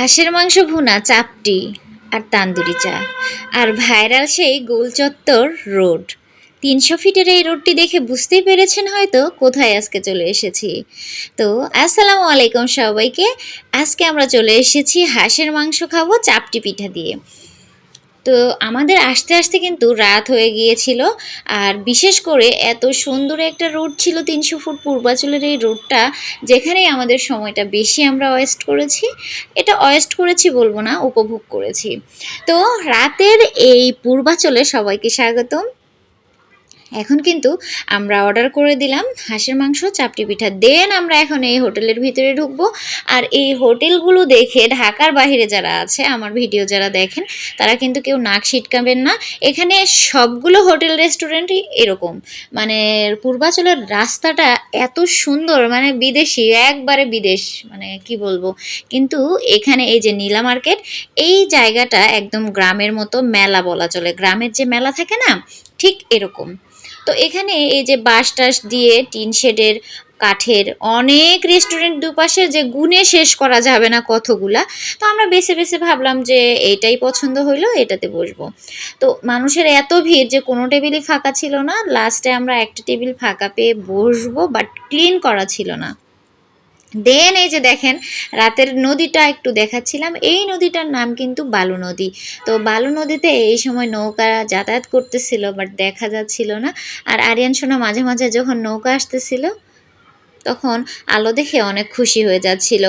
হাঁসের মাংস ভুনা, চাপটি আর তান্দুরি চা। আর ভাইরাল সেই গোলচত্বর রোড। তিনশো ফিটের এই রোডটি দেখে বুঝতেই পেরেছেন হয়তো কোথায় আজকে চলে এসেছি। তো, আসসালামু আলাইকুম সবাইকে। আজকে আমরা চলে এসেছি হাঁসের মাংস খাব, চাপটি পিঠা দিয়ে। তো আমাদের আসতে আসতে কিন্তু রাত হয়ে গিয়েছিল। আর বিশেষ করে এত সুন্দর একটা রোড ছিল তিনশো ফুট পূর্বাচলের এই রোডটা, যেখানেই আমাদের সময়টা বেশি আমরা ওয়েস্ট করেছি। এটা ওয়েস্ট করেছি বলব না, উপভোগ করেছি। তো রাতের এই পূর্বাচলে সবাইকে স্বাগতম। এখন কিন্তু আমরা অর্ডার করে দিলাম হাঁসের মাংস, চাপটি পিঠা। দেন আমরা এখন এই হোটেলের ভিতরে ঢুকবো। আর এই হোটেলগুলো দেখে ঢাকার বাইরে যারা আছে, আমার ভিডিও যারা দেখেন, তারা কিন্তু কেউ নাক ছিটকাবেন না। এখানে সবগুলো হোটেল, রেস্টুরেন্টই এরকম। মানে পূর্বাচলের রাস্তাটা এত সুন্দর মানে বিদেশি, একবারে বিদেশ মানে কি বলব? কিন্তু এখানে এই যে নীলা মার্কেট, এই জায়গাটা একদম গ্রামের মতো মেলা বলা চলে। গ্রামের যে মেলা থাকে না, ঠিক এরকম। তো এখানে এই যে বাঁশ টাস দিয়ে টিন শেডের কাঠের অনেক রেস্টুরেন্ট দুপাশে যে গুনে শেষ করা যাবে না কতগুলা, তো আমরা বেছে বেছে ভাবলাম যে এটাই পছন্দ হইল, এটাতে বসবো। তো মানুষের এত ভিড় যে কোনো টেবিলই ফাঁকা ছিল না লাস্টে আমরা একটা টেবিল ফাঁকা পেয়ে বসবো বাট ক্লিন করা ছিল না। দেন এই যে দেখেন, রাতের নদীটা একটু দেখাচ্ছিলাম। এই নদীটার নাম কিন্তু বালু নদী। তো বালু নদীতে এই সময় নৌকা যাতায়াত করতেছিল বাট দেখা যাচ্ছিল না। আর আরিয়ান সোনা মাঝে মাঝে যখন নৌকা আসতেছিল, তখন আলো দেখে অনেক খুশি হয়ে যাচ্ছিল।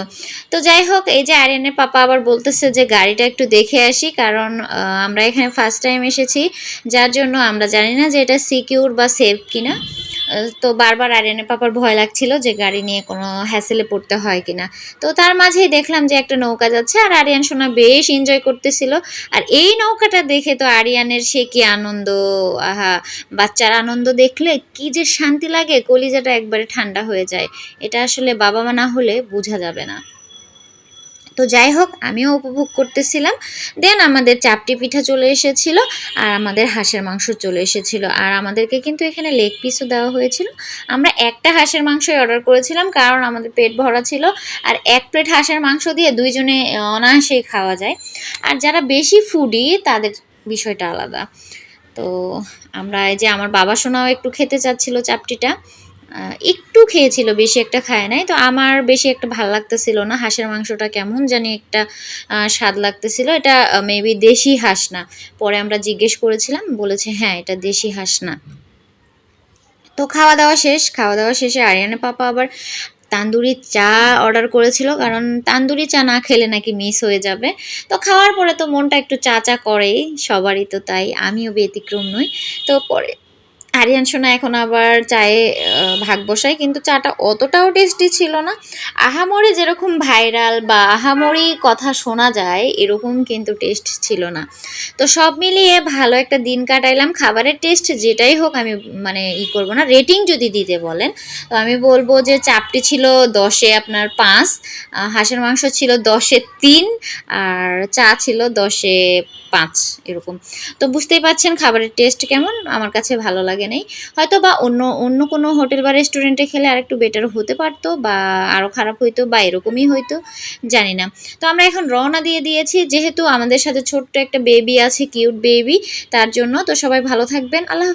তো যাই হোক, এই যে আরিয়ানের পাপা আবার বলতেছে যে, গাড়িটা একটু দেখে আসি, কারণ আমরা এখানে ফার্স্ট টাইম এসেছি। যার জন্য আমরা জানি না যে এটা সিকিউর বা সেফ কিনা। তো বারবার আরিয়ানের পাপার ভয় লাগছিল যে গাড়ি নিয়ে কোনো হ্যাসেলে পড়তে হয় কিনা। তো তার মাঝেই দেখলাম যে একটা নৌকা যাচ্ছে আর আরিয়ান সোনা বেশ এনজয় করতেছিল। আর এই নৌকাটা দেখে তো আরিয়ানের সে কি আনন্দ, আহা, বাচ্চার আনন্দ দেখলে কি যে শান্তি লাগে, কলিজাটা একবারে ঠান্ডা হয়ে যায়। এটা আসলে বাবা মা না হলে বোঝা যাবে না। তো যাই হোক, আমিও উপভোগ করতেছিলাম। দেন আমাদের চাপটি পিঠা চলে এসেছিল আর আমাদের হাঁসের মাংস চলে এসেছিল। আর আমাদেরকে কিন্তু এখানে লেগ পিসও দেওয়া হয়েছিল। আমরা একটা হাঁসের মাংসই অর্ডার করেছিলাম কারণ আমাদের পেট ভরা ছিল আর এক প্লেট হাঁসের মাংস দিয়ে দুইজনে অনায়াসেই খাওয়া যায়। আর যারা বেশি ফুডি তাদের বিষয়টা আলাদা। তো আমরা এই যে আমার বাবা সোনাও একটু খেতে চাচ্ছিল চাপটিটা। একটু খেয়েছিল, বেশি একটা খায় নাই। তো আমার বেশি একটা ভালো লাগতেছিল না। হাঁসের মাংসটা কেমন জানি একটা স্বাদ লাগতেছিল। এটা মেবি দেশি হাঁস না। পরে আমরা জিজ্ঞেস করেছিলাম, বলেছে হ্যাঁ এটা দেশি হাঁস না। তো খাওয়া দাওয়া শেষ। খাওয়া দাওয়া শেষে আরিয়ানা পাপা আবার তান্দুরি চা অর্ডার করেছিল, কারণ তান্দুরি চা না খেলে নাকি মিস হয়ে যাবে। তো খাওয়ার পরে তো মনটা একটু চা চা করেই, সবারই তো তাই। আমিও ব্যতিক্রম নই। তো পরে আরিয়ান সোনা এখন আবার চায়ে ভাগ বসায়, কিন্তু চাটা অতটাও টেস্টি ছিল না। আহামরি যেরকম ভাইরাল বা আহামরি কথা শোনা যায়, এরকম কিন্তু টেস্ট ছিল না। তো সব মিলিয়ে ভালো একটা দিন কাটাইলাম। খাবারের টেস্ট যেটাই হোক, আমি মানে ই করব না রেটিং যদি দিতে বলেন, তো আমি বলব যে চাপটি ছিল দশে আপনার পাঁচ হাঁসের মাংস ছিল দশে তিন, আর চা ছিল দশে পাঁচ, এরকম। তো বুঝতেই পাচ্ছেন খাবারের টেস্ট কেমন, আমার কাছে ভালো লাগে। নাই। হয়তো বা অন্য অন্য কোনো হোটেল বা রেস্টুরেন্টে খেলে আর একটু বেটার হতে পারতো বা আরও খারাপ হইতো বা এরকমই হইতো, জানি না। তো আমরা এখন রওনা দিয়ে দিয়েছি, যেহেতু আমাদের সাথে ছোট্ট একটা বেবি আছে কিউট বেবি তার জন্য। তো সবাই ভালো থাকবেন। আল্লাহ।